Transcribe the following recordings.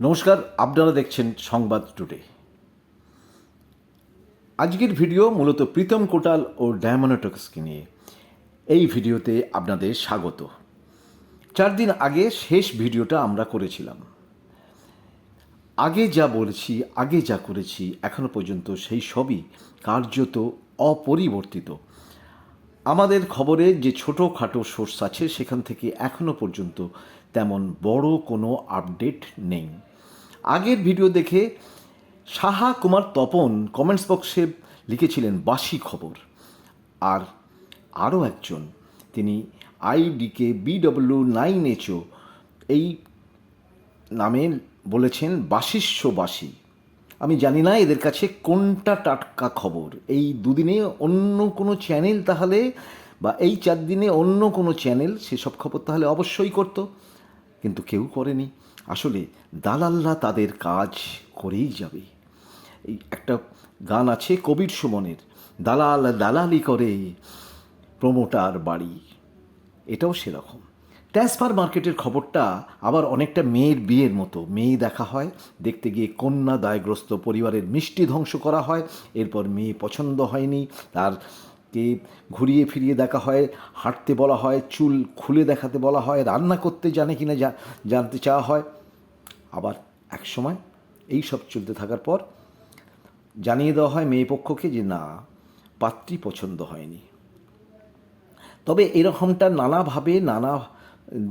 নমস্কার, আপনারা দেখছেন সংবাদ টুডে। আজকের ভিডিও মূলত প্রীতম কোটাল ও ডায়মনোটক্সকে নিয়ে। এই ভিডিওতে আপনাদের স্বাগত। চার দিন আগে শেষ ভিডিওটা আমরা করেছিলাম। আগে যা বলেছি, আগে যা করেছি, এখনও পর্যন্ত সেই সবই কার্যত অপরিবর্তিত। আমাদের খবরে যে ছোটোখাটো সোর্স আছে, সেখান থেকে এখনও পর্যন্ত তেমন বড় কোনো আপডেট নেই। আগের ভিডিও দেখে সাহা কুমার তপন কমেন্টস বক্সে লিখেছিলেন বাসি খবর। আর আরও একজন, তিনি আইডিকে বিডব্লিউ নাইন এইচও এই নামে বলেছেন বাসিস্যবাসী আমি জানি না এদের কাছে কোনটা টাটকা খবর। এই দুদিনে অন্য কোনো চ্যানেল তাহলে বা এই চার দিনে অন্য কোনো চ্যানেল সেসব খবর তাহলে অবশ্যই করতো। কিন্তু কেউ করেনি। আসলে দালালরা তাদের কাজ করেই যাবে। এই একটা গান আছে কবির সুমনের, দালাল দালালি করে প্রমোটার বাড়ি। এটাও সেরকম। ট্রান্সফার মার্কেটের খবরটা আবার অনেকটা মেয়ের বিয়ের মতো। মেয়ে দেখা হয়, দেখতে গিয়ে কন্যা দায়গ্রস্ত পরিবারের মিষ্টি ধ্বংস করা হয়, এরপর মেয়ে পছন্দ হয়নি, তার কে ঘুরিয়ে ফিরিয়ে দেখা হয়, হাঁটতে বলা হয়, চুল খুলে দেখাতে বলা হয়, রান্না করতে জানে কি না জানতে চাওয়া হয়। আবার এক সময় এই সব চলতে থাকার পর জানিয়ে দেওয়া হয় মেয়ে পক্ষকে যে না, পাত্রী পছন্দ হয়নি। তবে এরকমটা নানাভাবে, নানা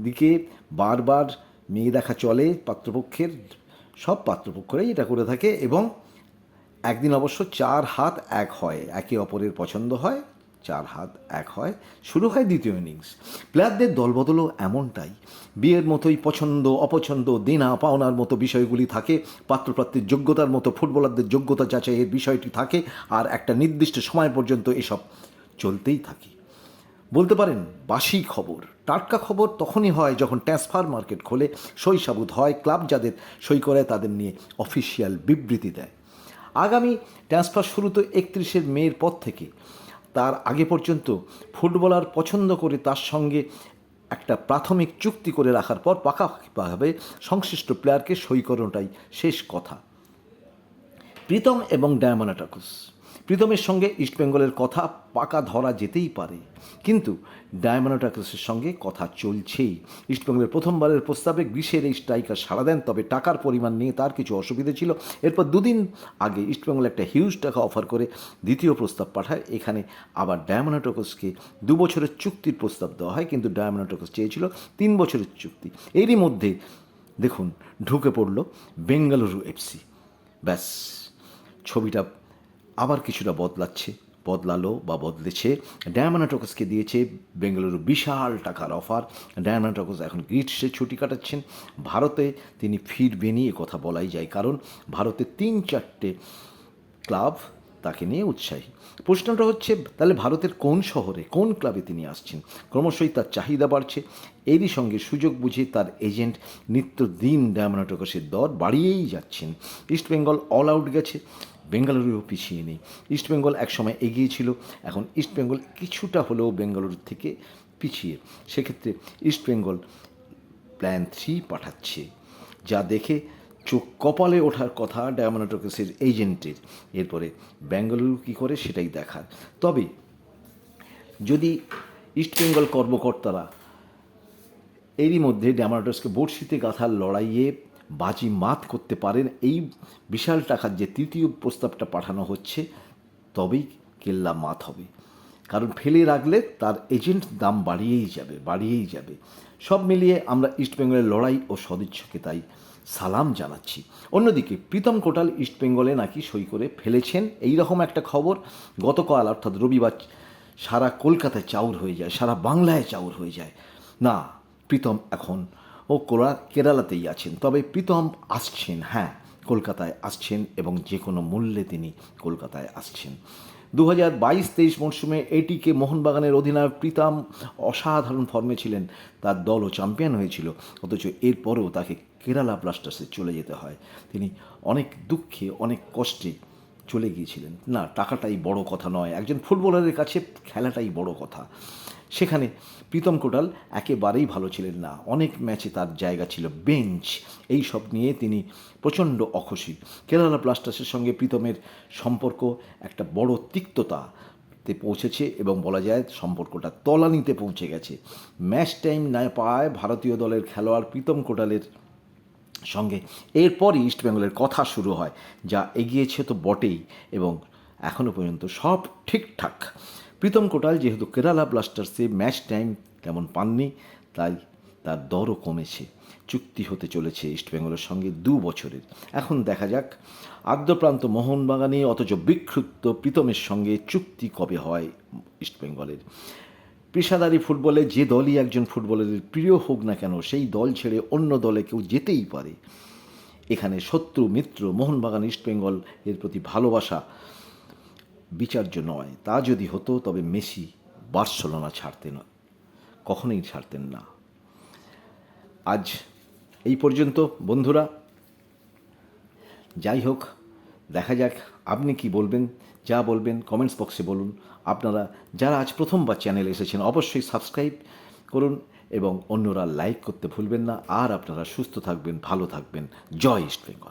দিকে বারবার মেয়ে দেখা চলে পাত্রপক্ষের, সব পাত্রপক্ষরাই এটা করে থাকে এবং একদিন অবশ্য চার হাত এক হয়, একে অপরের পছন্দ হয়, চার হাত এক হয়, শুরু হয় দ্বিতীয় ইনিংস। প্লেয়ারদের দলবদলও এমনটাই। বিয়ের মতোই পছন্দ, অপছন্দ, দেনা, পাওনার মতো বিষয়গুলি থাকে পাত্রপ্রার্থীর যোগ্যতার মতো, ফুটবলারদের যোগ্যতা যাচাইয়ের বিষয়টি থাকে, আর একটা নির্দিষ্ট সময় পর্যন্ত এসব চলতেই থাকে। বলতে পারেন, বাসি খবর। টাটকা খবর তখনই হয় যখন ট্রান্সফার মার্কেট খোলে, সই সাবুত হয়, ক্লাব যাদের সই করে তাদের নিয়ে অফিসিয়াল বিবৃতি দেয়। আগামী ট্রান্সফার শুরু তো একত্রিশের মেয়ের পর থেকে। তার আগে পর্যন্ত ফুটবলার পছন্দ করে তার সঙ্গে একটা প্রাথমিক চুক্তি করে রাখার পর পাকাপাকিভাবে সংশ্লিষ্ট প্লেয়ারকে সই করানোটাই শেষ কথা। প্রীতম এবং ডায়মোনাটাকুস প্রীতমের সঙ্গে ইস্টবেঙ্গলের কথা পাকা ধরা যেতেই পারে। কিন্তু ডায়মোনাটাকুসের সঙ্গে কথা চলছেই। ইস্টবেঙ্গলের প্রথমবারের প্রস্তাবে গ্রীষ্মের এই স্ট্রাইকার সাড়া দেন, তবে টাকার পরিমাণ নিয়ে তার কিছু অসুবিধে ছিল। এরপর দুদিন আগে ইস্টবেঙ্গল একটা হিউজ টাকা অফার করে দ্বিতীয় প্রস্তাব পাঠায়। এখানে আবার ডায়মোনাটকসকে দু বছরের চুক্তির প্রস্তাব দেওয়া হয়, কিন্তু ডায়মোনাটকস চেয়েছিল তিন বছরের চুক্তি। এরই মধ্যে দেখুন, ঢুকে পড়ল বেঙ্গালুরু এফসি ব্যাস, ছবিটা আবার কিছুটা বদলাচ্ছে, বদলালো বা বদলেছে। ডায়মোনাটকসকে দিয়েছে বেঙ্গালুরু বিশাল টাকার অফার। ডায়মোনাটকস এখন গ্রীষ্মে ছুটি কাটাচ্ছেন। ভারতে তিনি ফিরবেনই কথা বলাই যায়, কারণ ভারতে তিন চারটে ক্লাব তাকে নিয়ে উৎসাহী। প্রশ্নটা হচ্ছে, তাহলে ভারতের কোন শহরে, কোন ক্লাবে তিনি আসছেন? ক্রমশই তার চাহিদা বাড়ছে। এরই সঙ্গে সুযোগ বুঝে তার এজেন্ট নিত্যদিন ডায়মোনাটকসের দর বাড়িয়েই যাচ্ছেন। ইস্টবেঙ্গল অল আউট গেছে। বেঙ্গালুরুও পিছিয়ে নেই। ইস্টবেঙ্গল একসময় এগিয়ে ছিল, এখন ইস্টবেঙ্গল কিছুটা হলেও বেঙ্গালুরুর থেকে পিছিয়ে। সেক্ষেত্রে ইস্টবেঙ্গল প্ল্যান থ্রি পাঠাচ্ছে, যা দেখে চোখ কপালে ওঠার কথা ডায়মোনাটকেসের এজেন্টের। এরপরে বেঙ্গালুরু কী করে সেটাই দেখার। তবে যদি ইস্টবেঙ্গল কর্মকর্তারা এরই মধ্যে ড্যামাটোসকে বড়শিতে গাঁথার লড়াইয়ে বাজি মাত করতে পারেন। এই বিশাল টাকার যে তৃতীয় প্রস্তাবটা পাঠানো হচ্ছে, তবেই কেল্লা মাত হবে। কারণ ফেলে রাখলে তার এজেন্ট দাম বাড়িয়েই যাবে বাড়িয়েই যাবে। সব মিলিয়ে আমরা ইস্টবেঙ্গলের লড়াই ও সদিচ্ছাকে তাই সালাম জানাচ্ছি। অন্যদিকে প্রীতম কোটাল ইস্টবেঙ্গলে নাকি সই করে ফেলেছেন। এই রকম একটা খবর, গতকাল অর্থাৎ রবিবার সারা কলকাতায় চাউর হয়ে যায়, সারা বাংলায় চাউর হয়ে যায়। না, প্রীতম এখন ও কোরা কেরালাতেই আছেন। তবে প্রীতম আসছেন হ্যাঁ কলকাতায় আসছেন এবং যে কোনো মূল্যে তিনি কলকাতায় আসছেন। দু হাজার বাইশ তেইশ মরশুমে এটিকে মোহনবাগানের অধিনায়ক প্রীতম অসাধারণ ফর্মে ছিলেন। তার দলও চ্যাম্পিয়ন হয়েছিল, অথচ এরপরেও তাকে কেরালা ব্লাস্টার্সে চলে যেতে হয়। তিনি অনেক দুঃখে, অনেক কষ্টে চলে গিয়েছিলেন। না, টাকাটাই বড় কথা নয়। একজন ফুটবলারের কাছে খেলাটাই বড় কথা। সেখানে প্রীতম কোটাল একেবারেই ভালো ছিলেন না। অনেক ম্যাচে তার জায়গা ছিল বেঞ্চ। এই সব নিয়ে তিনি প্রচণ্ড অখুশি। কেরালা ব্লাস্টার্সের সঙ্গে প্রীতমের সম্পর্ক একটা বড় তিক্ততা তে পৌঁছেছে এবং বলা যায় সম্পর্কটা তলানিতে পৌঁছে গেছে। ম্যাচ টাইম না পায় ভারতীয় দলের খেলোয়াড় প্রীতম কোটালের সঙ্গে। এরপরই ইস্টবেঙ্গলের কথা শুরু হয়, যা এগিয়েছে তো বটেই এবং এখনও পর্যন্ত সব ঠিকঠাক। প্রীতম কোটাল যেহেতু কেরালা ব্লাস্টার্সে ম্যাচ টাইম তেমন পাননি, তাই তার দরও কমেছে। চুক্তি হতে চলেছে ইস্টবেঙ্গলের সঙ্গে দু বছরের। এখন দেখা যাক, আদ্যপ্রান্ত মোহনবাগানে অথচ বিক্ষুব্ধ প্রীতমের সঙ্গে চুক্তি কবে হয় ইস্টবেঙ্গলের পেশাদারি ফুটবলে যে দলই একজন ফুটবলারের প্রিয় হোক না কেন, সেই দল ছেড়ে অন্য দলে কেউ যেতেই পারে। এখানে শত্রু, মিত্র, মোহনবাগান ইস্টবেঙ্গল এর প্রতি ভালোবাসা বিচার্য নয়। তা যদি হতো, তবে মেসি বার্সেলোনা ছাড়তেন, কখনোই ছাড়তেন না। আজ এই পর্যন্ত, বন্ধুরা। যাই হোক দেখা যাক আপনি কি বলবেন, যা বলবেন কমেন্টস বক্সে বলুন। আপনারা যারা আজ প্রথমবার চ্যানেলে এসেছেন, অবশ্যই সাবস্ক্রাইব করুন এবং অন্যরা লাইক করতে ভুলবেন না। আর আপনারা সুস্থ থাকবেন, ভালো থাকবেন। জয় ইস্ট বেঙ্গল।